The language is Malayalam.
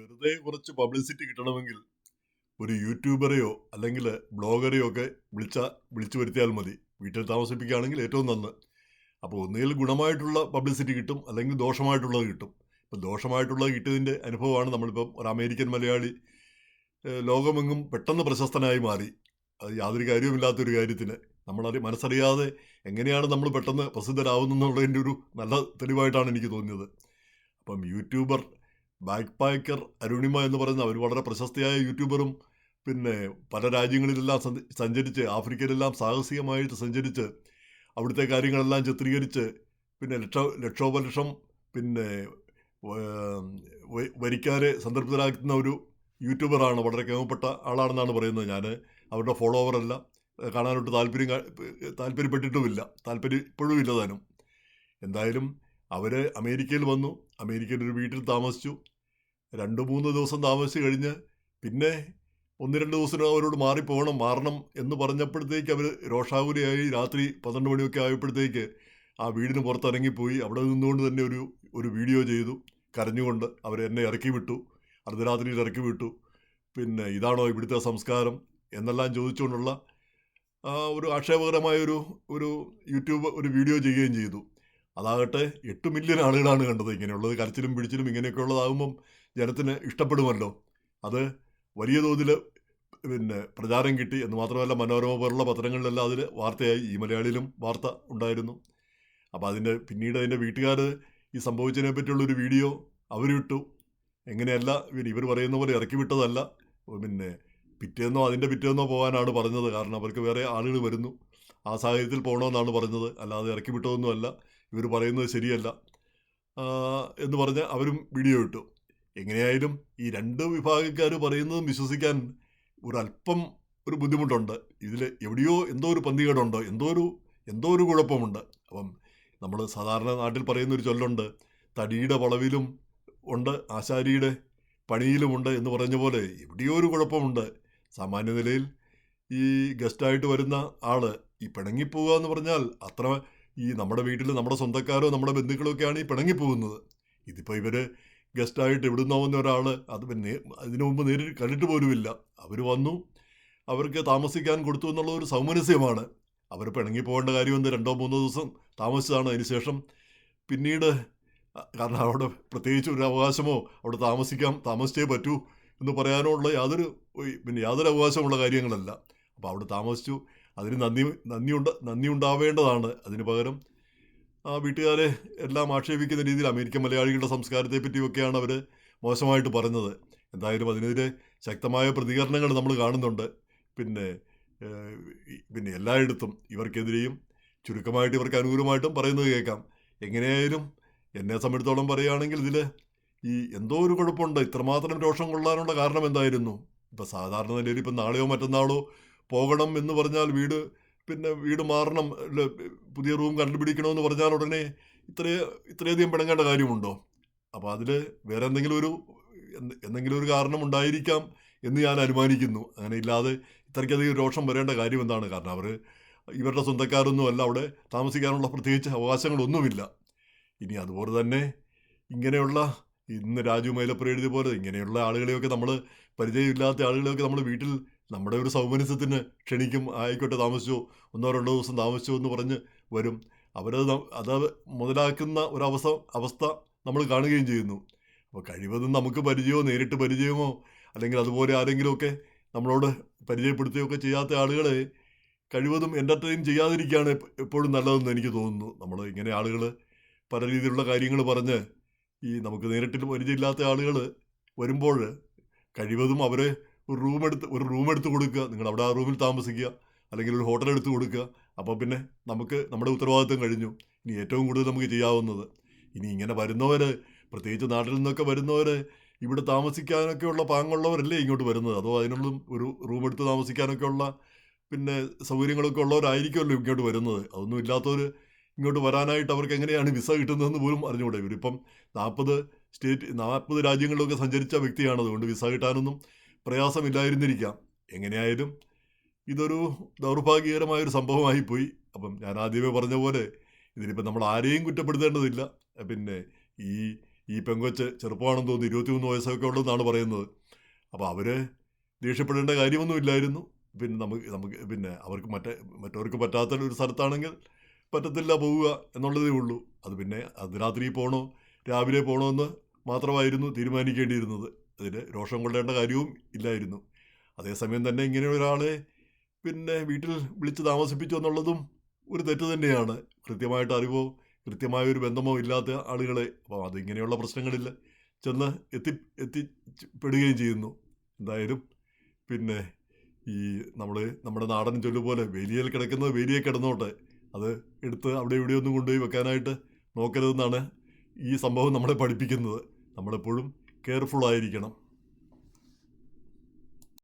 വെറുതെ കുറച്ച് പബ്ലിസിറ്റി കിട്ടണമെങ്കിൽ ഒരു യൂട്യൂബറെയോ അല്ലെങ്കിൽ ബ്ലോഗറെയോ ഒക്കെ വിളിച്ച വിളിച്ചു വരുത്തിയാൽ മതി. വീട്ടിൽ താമസിപ്പിക്കുകയാണെങ്കിൽ ഏറ്റവും നന്ന്. അപ്പോൾ ഒന്നുകിൽ ഗുണമായിട്ടുള്ള പബ്ലിസിറ്റി കിട്ടും അല്ലെങ്കിൽ ദോഷമായിട്ടുള്ളത് കിട്ടും. ഇപ്പം ദോഷമായിട്ടുള്ളത് കിട്ടിയതിന്റെ അനുഭവമാണ് നമ്മളിപ്പം ഒരു അമേരിക്കൻ മലയാളി ലോകമെങ്ങും പെട്ടെന്ന് പ്രശസ്തനായി മാറി. അത് യാതൊരു കാര്യവുമില്ലാത്തൊരു കാര്യത്തിന്. നമ്മളത് മനസ്സറിയാതെ എങ്ങനെയാണ് നമ്മൾ പെട്ടെന്ന് പ്രസിദ്ധരാകുന്നതെന്നുള്ളതിന്റെ ഒരു നല്ല തെളിവായിട്ടാണ് എനിക്ക് തോന്നിയത്. അപ്പം യൂട്യൂബർ ബാക്ക് പാക്കർ അരുണിമ എന്ന് പറയുന്ന അവർ വളരെ പ്രശസ്തിയായ യൂട്യൂബറും പിന്നെ പല രാജ്യങ്ങളിലെല്ലാം സഞ്ച- സഞ്ചരിച്ച് ആഫ്രിക്കയിലെല്ലാം സാഹസികമായിട്ട് സഞ്ചരിച്ച് അവിടുത്തെ കാര്യങ്ങളെല്ലാം ചിത്രീകരിച്ച് പിന്നെ ലക്ഷ ലക്ഷോപലക്ഷം പിന്നെ വരിക്കാരെ സന്ദർഭിതരാക്കുന്ന ഒരു യൂട്യൂബറാണ് വളരെ കേമപ്പെട്ട ആളാണെന്നാണ് പറയുന്നത് ഞാൻ അവരുടെ ഫോളോവറല്ല കാണാനൊട്ട് താല്പര്യം താല്പര്യപ്പെട്ടിട്ടുമില്ല. താല്പര്യം ഇപ്പോഴും ഇല്ല താനും. എന്തായാലും അവർ അമേരിക്കയിൽ വന്നു. അമേരിക്കയിൽ ഒരു വീട്ടിൽ താമസിച്ചു. രണ്ട് മൂന്ന് ദിവസം താമസിച്ച് കഴിഞ്ഞ് പിന്നെ ഒന്ന് രണ്ട് ദിവസം അവരോട് മാറിപ്പോകണം മാറണം എന്ന് പറഞ്ഞപ്പോഴത്തേക്ക് അവർ രോഷാകുലിയായി. രാത്രി പന്ത്രണ്ട് മണിയൊക്കെ ആയപ്പോഴത്തേക്ക് ആ വീടിന് പുറത്തിറങ്ങിപ്പോയി. അവിടെ നിന്നുകൊണ്ട് തന്നെ ഒരു ഒരു വീഡിയോ ചെയ്തു. കരഞ്ഞുകൊണ്ട് അവർ എന്നെ ഇറക്കി വിട്ടു. അർദ്ധരാത്രിയിൽ ഇറക്കി വിട്ടു. പിന്നെ ഇതാണോ ഇവിടുത്തെ സംസ്കാരം എന്നെല്ലാം ചോദിച്ചുകൊണ്ടുള്ള ഒരു ആക്ഷേപകരമായ ഒരു ഒരു യൂട്യൂബ് ഒരു വീഡിയോ ചെയ്യുകയും ചെയ്തു. അതാകട്ടെ എട്ട് മില്യൺ ആളുകളാണ് കണ്ടത്. ഇങ്ങനെയുള്ളത് കരച്ചിലും പിടിച്ചിലും ഇങ്ങനെയൊക്കെ ഉള്ളതാകുമ്പം ജനത്തിന് ഇഷ്ടപ്പെടുമല്ലോ. അത് വലിയ തോതിൽ പിന്നെ പ്രചാരം കിട്ടി എന്ന് മാത്രമല്ല മനോരമ പോലുള്ള പത്രങ്ങളിലെല്ലാം അതിൽ വാർത്തയായി. ഈ മലയാളിയിലും വാർത്ത ഉണ്ടായിരുന്നു. അപ്പോൾ അതിന്റെ പിന്നീട് അതിന്റെ വീട്ടുകാർ ഈ സംഭവിച്ചതിനെ പറ്റിയുള്ളൊരു വീഡിയോ അവരിട്ടു എങ്ങനെയല്ല ഇവർ പറയുന്ന പോലെ ഇറക്കി വിട്ടതല്ല. പിന്നെ പിറ്റേന്നോ അതിന്റെ പിറ്റേന്നോ പോകാനാണ് പറഞ്ഞത്. കാരണം അവർക്ക് വേറെ ആളുകൾ വരുന്നു. ആ സാഹചര്യത്തിൽ പോകണമെന്നാണ് പറഞ്ഞത്. അല്ലാതെ ഇറക്കി വിട്ടതൊന്നുമല്ല. ഇവർ പറയുന്നത് ശരിയല്ല. എന്ന് പറഞ്ഞ് അവരും വീഡിയോ ഇട്ടു. എങ്ങനെയായാലും ഈ രണ്ട് വിഭാഗക്കാർ പറയുന്നതും വിശ്വസിക്കാൻ ഒരല്പം ഒരു ബുദ്ധിമുട്ടുണ്ട്. ഇതിൽ എവിടെയോ എന്തോ ഒരു പന്തികേടുണ്ട് എന്തോ ഒരു എന്തോ ഒരു കുഴപ്പമുണ്ട്. അപ്പം നമ്മൾ സാധാരണ നാട്ടിൽ പറയുന്ന ഒരു ചൊല്ലുണ്ട് തടിയുടെ വളവിലും ഉണ്ട് ആശാരിയുടെ പണിയിലുമുണ്ട് എന്ന് പറഞ്ഞ പോലെ എവിടെയോ ഒരു കുഴപ്പമുണ്ട്. സാമാന്യ നിലയിൽ ഈ ഗസ്റ്റായിട്ട് വരുന്ന ആൾ ഈ പിണങ്ങിപ്പോവുക എന്ന് പറഞ്ഞാൽ അത്ര ഈ നമ്മുടെ വീട്ടിൽ നമ്മുടെ സ്വന്തക്കാരോ നമ്മുടെ ബന്ധുക്കളോ ഒക്കെയാണ് ഈ പിണങ്ങിപ്പോകുന്നത്. ഇതിപ്പോൾ ഇവർ ഗസ്റ്റായിട്ട് എവിടുന്നോ വന്ന ഒരാൾ അത് പിന്നെ അതിനു മുമ്പ് നേരിട്ട് കണ്ടിട്ട് പോലുമില്ല. അവർ വന്നു അവർക്ക് താമസിക്കാൻ കൊടുത്തു എന്നുള്ള ഒരു സൗമനസ്യമാണ്. അവർ പിണങ്ങി പോകേണ്ട കാര്യം രണ്ടോ മൂന്നോ ദിവസം താമസിച്ചതാണ് അതിനുശേഷം പിന്നീട് കാരണം അവിടെ പ്രത്യേകിച്ച് ഒരു അവകാശമോ അവിടെ താമസിക്കാം താമസിച്ചേ പറ്റൂ എന്ന് പറയാനുള്ള യാതൊരു പിന്നെ യാതൊരു അവകാശമുള്ള കാര്യങ്ങളല്ല. അപ്പോൾ അവിടെ താമസിച്ചു. അതിന് നന്ദി നന്ദിയുണ്ട് നന്ദി ഉണ്ടാവേണ്ടതാണ് അതിന് പകരം ആ വീട്ടുകാരെ എല്ലാം ആക്ഷേപിക്കുന്ന രീതിയിൽ അമേരിക്കൻ മലയാളികളുടെ സംസ്കാരത്തെ പറ്റിയൊക്കെയാണ് അവർ മോശമായിട്ട് പറഞ്ഞത് എന്തായാലും അതിനെതിരെ ശക്തമായ പ്രതികരണങ്ങൾ നമ്മൾ കാണുന്നുണ്ട്. പിന്നെ പിന്നെ എല്ലായിടത്തും ഇവർക്കെതിരെയും ചുരുക്കമായിട്ട് ഇവർക്ക് അനുകൂലമായിട്ടും പറയുന്നത് കേൾക്കാം. എങ്ങനെയായാലും എന്നെ സംബന്ധിച്ചോളം പറയുകയാണെങ്കിൽ ഇതിൽ ഈ എന്തോ ഒരു കുഴപ്പമുണ്ട്. ഇത്രമാത്രം രോഷം കൊള്ളാനുള്ള കാരണം എന്തായിരുന്നു? ഇപ്പം സാധാരണ നിലയിൽ ഇപ്പം നാളെയോ മറ്റന്നാളോ പോകണം എന്ന് പറഞ്ഞാൽ വീട് പിന്നെ വീട് മാറണം പുതിയ റൂം കണ്ടുപിടിക്കണമെന്ന് പറഞ്ഞാൽ ഉടനെ ഇത്ര ഇത്രയധികം പിണങ്ങേണ്ട കാര്യമുണ്ടോ? അപ്പോൾ അതിൽ വേറെ എന്തെങ്കിലും ഒരു എന്തെങ്കിലും ഒരു കാരണം ഉണ്ടായിരിക്കാം എന്ന് ഞാൻ അനുമാനിക്കുന്നു. അങ്ങനെ ഇല്ലാതെ ഇത്രയ്ക്കധികം രോഷം വരേണ്ട കാര്യം എന്താണ്? കാരണം അവർ ഇവരുടെ സ്വന്തക്കാരൊന്നും അല്ല അവിടെ താമസിക്കാനുള്ള പ്രത്യേകിച്ച് അവകാശങ്ങളൊന്നുമില്ല. ഇനി അതുപോലെ തന്നെ ഇങ്ങനെയുള്ള ഇന്ന് രാജു മൈലപ്പുര എഴുതിയ പോലെ ഇങ്ങനെയുള്ള ആളുകളെയൊക്കെ നമ്മൾ പരിചയമില്ലാത്ത ആളുകളെയൊക്കെ നമ്മൾ വീട്ടിൽ നമ്മുടെ ഒരു സൗമനസ്യത്തിന് ക്ഷണിക്കും ആയിക്കോട്ടെ താമസിച്ചോ ഒന്നോ രണ്ടോ ദിവസം താമസിച്ചോ എന്ന് പറഞ്ഞ് വരും. അവരത് അത് മുതലാക്കുന്ന ഒരവസ്ഥ അവസ്ഥ നമ്മൾ കാണുകയും ചെയ്യുന്നു. അപ്പോൾ കഴിവതും നമുക്ക് പരിചയമോ നേരിട്ട് പരിചയമോ അല്ലെങ്കിൽ അതുപോലെ ആരെങ്കിലുമൊക്കെ നമ്മളോട് പരിചയപ്പെടുത്തുകയൊക്കെ ചെയ്യാത്ത ആളുകളെ കഴിവതും എന്റർടൈൻ ചെയ്യാതിരിക്കുകയാണ് എപ്പോഴും നല്ലതെന്ന് എനിക്ക് തോന്നുന്നു. നമ്മൾ ഇങ്ങനെ ആളുകൾ പല രീതിയിലുള്ള കാര്യങ്ങൾ പറഞ്ഞ് ഈ നമുക്ക് നേരിട്ട് പരിചയമില്ലാത്ത ആളുകൾ വരുമ്പോൾ കഴിവതും അവരെ ഒരു റൂം എടുത്ത് ഒരു റൂം എടുത്ത് കൊടുക്കുക. നിങ്ങൾ അവിടെ ആ റൂമിൽ താമസിക്കുക. അല്ലെങ്കിൽ ഒരു ഹോട്ടൽ എടുത്ത് കൊടുക്കുക. അപ്പോൾ പിന്നെ നമുക്ക് നമ്മുടെ ഉത്തരവാദിത്വം കഴിഞ്ഞു. ഇനി ഏറ്റവും കൂടുതൽ നമുക്ക് ചെയ്യാവുന്നത് ഇനി ഇങ്ങനെ വരുന്നവർ പ്രത്യേകിച്ച് നാട്ടിൽ നിന്നൊക്കെ വരുന്നവർ ഇവിടെ താമസിക്കാനൊക്കെയുള്ള പാങ്ങുള്ളവരല്ലേ ഇങ്ങോട്ട് വരുന്നത്? അതോ അതിനുള്ള ഒരു റൂം എടുത്ത് താമസിക്കാനൊക്കെയുള്ള പിന്നെ സൗകര്യങ്ങളൊക്കെ ഉള്ളവരായിരിക്കുമല്ലോ ഇങ്ങോട്ട് വരുന്നത്? അതൊന്നും ഇല്ലാത്തവർ ഇങ്ങോട്ട് വരാനായിട്ട് അവർക്ക് എങ്ങനെയാണ് വിസ കിട്ടുന്നതെന്ന് പോലും അറിഞ്ഞുകൂടെ? ഇവരിപ്പം നാൽപ്പത് സ്റ്റേറ്റ് നാൽപ്പത് രാജ്യങ്ങളിലൊക്കെ സഞ്ചരിച്ച വ്യക്തിയാണ് അതുകൊണ്ട് വിസ കിട്ടാനൊന്നും പ്രയാസമില്ലായിരുന്നിരിക്കാം എങ്ങനെയായാലും ഇതൊരു ദൗർഭാഗ്യകരമായൊരു സംഭവമായി പോയി അപ്പം ഞാൻ ആദ്യമേ പറഞ്ഞ പോലെ ഇതിനിപ്പം നമ്മൾ ആരെയും കുറ്റപ്പെടുത്തേണ്ടതില്ല. പിന്നെ ഈ ഈ പെങ്കൊച്ച് ചെറുപ്പമാണെന്ന് തോന്നുന്നു ഇരുപത്തിമൂന്ന് വയസ്സൊക്കെ ഉള്ളതെന്നാണ് പറയുന്നത്. അപ്പോൾ അവർ ദേഷ്യപ്പെടേണ്ട കാര്യമൊന്നുമില്ലായിരുന്നു പിന്നെ നമുക്ക് നമുക്ക് പിന്നെ അവർക്ക് മറ്റേ മറ്റവർക്ക് പറ്റാത്ത ഒരു സ്ഥലത്താണെങ്കിൽ പറ്റത്തില്ല പോവുക എന്നുള്ളതേ ഉള്ളൂ. അത് പിന്നെ അത് രാത്രി പോകണോ രാവിലെ പോകണോ എന്ന് മാത്രമായിരുന്നു തീരുമാനിക്കേണ്ടിയിരുന്നത്. അതിന് രോഷം കൊള്ളേണ്ട കാര്യവും ഇല്ലായിരുന്നു. അതേസമയം തന്നെ ഇങ്ങനെ ഒരാളെ പിന്നെ വീട്ടിൽ വിളിച്ച് താമസിപ്പിച്ചു എന്നുള്ളതും ഒരു തെറ്റ് തന്നെയാണ്. കൃത്യമായിട്ട് അറിവോ കൃത്യമായ ഒരു ബന്ധമോ ഇല്ലാത്ത ആളുകളെ അപ്പോൾ അതിങ്ങനെയുള്ള പ്രശ്നങ്ങളിൽ ചെന്ന് എത്തി എത്തിപ്പെടുകയും ചെയ്യുന്നു. എന്തായാലും പിന്നെ ഈ നമ്മൾ നമ്മുടെ നാടൻ ചൊല്ലുപോലെ വേലിയിൽ കിടക്കുന്നത് വേലിയെ കിടന്നോട്ടെ. അത് എടുത്ത് അവിടെ ഇവിടെയൊന്നും കൊണ്ടുപോയി വെക്കാനായിട്ട് നോക്കരുതെന്നാണ് ഈ സംഭവം നമ്മളെ പഠിപ്പിക്കുന്നത്. നമ്മളെപ്പോഴും കെയർഫുൾ ആയിരിക്കണം.